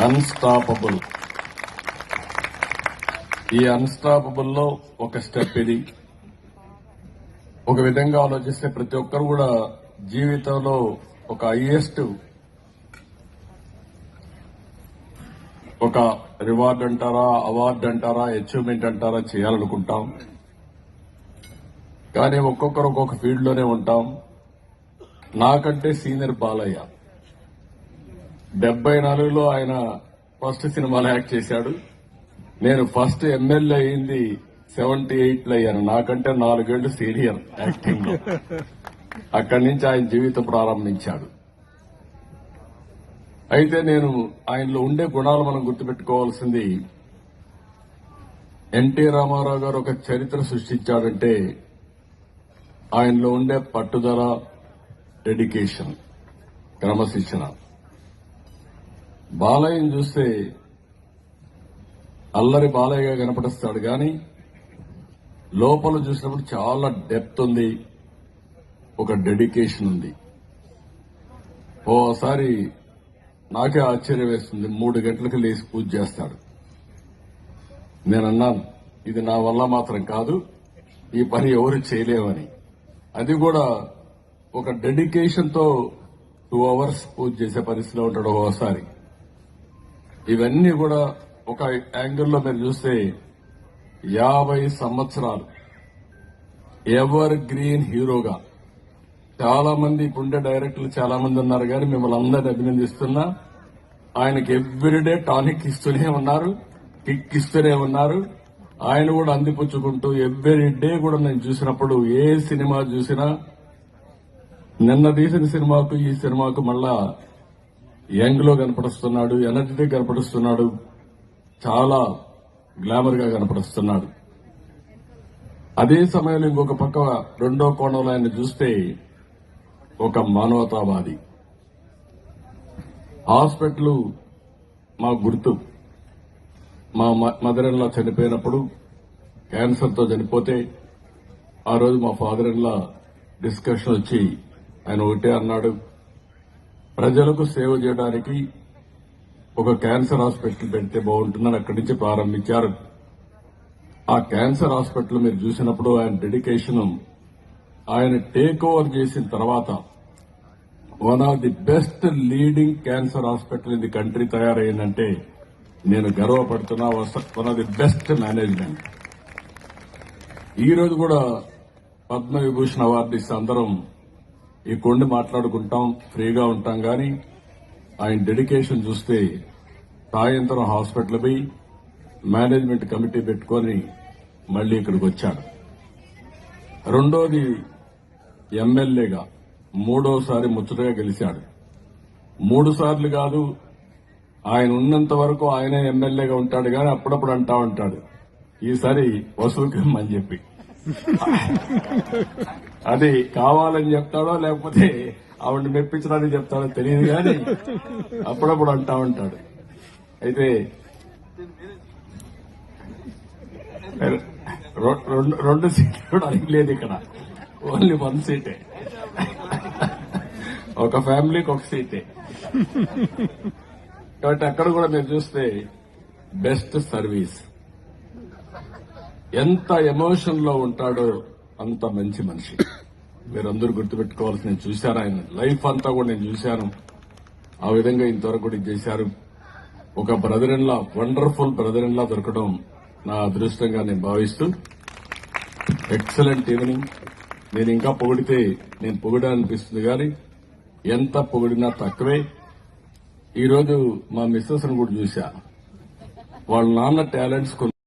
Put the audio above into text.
Unstoppable ఈ అన్స్టాపబుల్లో ఒక step ఇది. ఒక విధంగా ఆలోచిస్తే ప్రతి ఒక్కరు కూడా జీవితంలో ఒక హైయెస్ట్ ఒక రివార్డ్ అంటారా అవార్డు అంటారా అచీవ్మెంట్ అంటారా చేయాలనుకుంటాం. కానీ ఒక్కొక్కరు ఒక్కొక్క ఫీల్డ్లోనే ఉంటాం. నాకంటే సీనియర్ బాలయ్య. డెబ్బై నాలుగులో ఆయన ఫస్ట్ సినిమాలో యాక్ట్ చేశాడు. నేను ఫస్ట్ ఎమ్మెల్యే అయింది సెవెంటీ ఎయిట్లో అయ్యాను. నాకంటే నాలుగేళ్ళు సీనియర్ యాక్టింగ్లో అక్కడి నుంచి ఆయన జీవితం ప్రారంభించాడు. అయితే నేను ఆయనలో ఉండే గుణాలు మనం గుర్తుపెట్టుకోవాల్సింది ఎన్టీ రామారావు గారు ఒక చరిత్ర సృష్టించాడంటే ఆయనలో ఉండే పట్టుదల డెడికేషన్ క్రమశిక్షణ. బాలయ్యను చూస్తే అల్లరి బాలయ్యగా కనపడిస్తాడు కానీ లోపల చూసినప్పుడు చాలా డెప్త్ ఉంది ఒక డెడికేషన్ ఉంది. ఓసారి నాకే ఆశ్చర్యం వేస్తుంది మూడు గంటలకు లేచి పూజ చేస్తాడు. నేను అన్నాను ఇది నా వల్ల మాత్రం కాదు ఈ పని ఎవరు చేయలేమని. అది కూడా ఒక డెడికేషన్తో టూ అవర్స్ పూజ చేసే పరిస్థితిలో ఉంటాడు ఓసారి. ఇవన్నీ కూడా ఒక యాంగిల్లో మీరు చూస్తే యాభై సంవత్సరాలు ఎవర్ గ్రీన్ హీరోగా చాలా మంది ఇప్పుండే డైరెక్టర్లు చాలా మంది ఉన్నారు కానీ మిమ్మల్ని అందరిని అభినందిస్తున్నా. ఆయనకి ఎవ్రీడే టానిక్ ఇస్తూనే ఉన్నారు కిక్ ఇస్తూనే ఉన్నారు. ఆయన కూడా అందిపుచ్చుకుంటూ ఎవ్రీ డే కూడా నేను చూసినప్పుడు ఏ సినిమా చూసినా నిన్న తీసిన సినిమాకు ఈ సినిమాకు మళ్ళా యంగ్లో కనపడుస్తున్నాడు ఎనర్జెటిక్ కనపడుస్తున్నాడు చాలా గ్లామర్గా కనపడుస్తున్నాడు. అదే సమయంలో ఇంకొక పక్క రెండో కోణంలో ఆయన చూస్తే ఒక మానవతావాది. హాస్పిటల్ మా గుర్తు. మా మదర్ ఇన్లా చనిపోయినప్పుడు క్యాన్సర్తో చనిపోతే ఆ రోజు మా ఫాదర్ ఇన్లా డిస్కషన్ వచ్చి ఆయన ఒకటే అన్నాడు ప్రజలకు సేవ చేయడానికి ఒక క్యాన్సర్ హాస్పిటల్ పెడితే బాగుంటుందని అక్కడి నుంచి ప్రారంభించారు. ఆ క్యాన్సర్ హాస్పిటల్ మీరు చూసినప్పుడు ఆయన డెడికేషన్ ఆయన టేక్ ఓవర్ చేసిన తర్వాత one of the best leading cancer hospital in the country తయారైందంటే నేను గర్వపడుతున్నా one of the best management. ఈరోజు కూడా పద్మవిభూషణ్ అవార్డు ఇస్తే అందరం ఈ కొండి మాట్లాడుకుంటాం ఫ్రీగా ఉంటాం కానీ ఆయన డెడికేషన్ చూస్తే సాయంత్రం హాస్పిటల్ పోయి మేనేజ్మెంట్ కమిటీ పెట్టుకొని మళ్ళీ ఇక్కడికి వచ్చాడు. రెండోది ఎమ్మెల్యేగా మూడోసారి ముచ్చటగా గెలిచాడు. మూడు సార్లు కాదు ఆయన ఉన్నంత వరకు ఆయనే ఎమ్మెల్యేగా ఉంటాడు కానీ అప్పుడప్పుడు అంటా ఉంటాడు ఈసారి వసూలు చెప్పి. అది కావాలని చెప్తాడో లేకపోతే ఆవిడ మెప్పించడానికి చెప్తాడో తెలియదు కానీ అప్పుడప్పుడు అంటా ఉంటాడు. అయితే రెండు రెండు సీట్లు కూడా లేదు ఇక్కడ. ఓన్లీ వన్ సీటే. ఒక ఫ్యామిలీకి ఒక సీటే. కాబట్టి అక్కడ కూడా మీరు చూస్తే బెస్ట్ సర్వీస్. ఎంత ఎమోషన్లో ఉంటాడో అంత మంచి మనిషి. మీరందరూ గుర్తుపెట్టుకోవాల్సి నేను చూశాను ఆయన. లైఫ్ అంతా కూడా నేను చూశాను. ఆ విధంగా ఇంతవరకు కూడా చేశారు. ఒక brother in law wonderful brother in law దొరకడం నా అదృష్టంగా నేను భావిస్తూ ఎక్సలెంట్ ఈవినింగ్ నేను ఇంకా పొగిడితే నేను పొగిడాలనిపిస్తుంది కానీ ఎంత పొగిడినా తక్కువే. ఈరోజు మా మిస్సెస్ను కూడా చూశా. వాళ్ళ నాన్న టాలెంట్స్ కొన్ని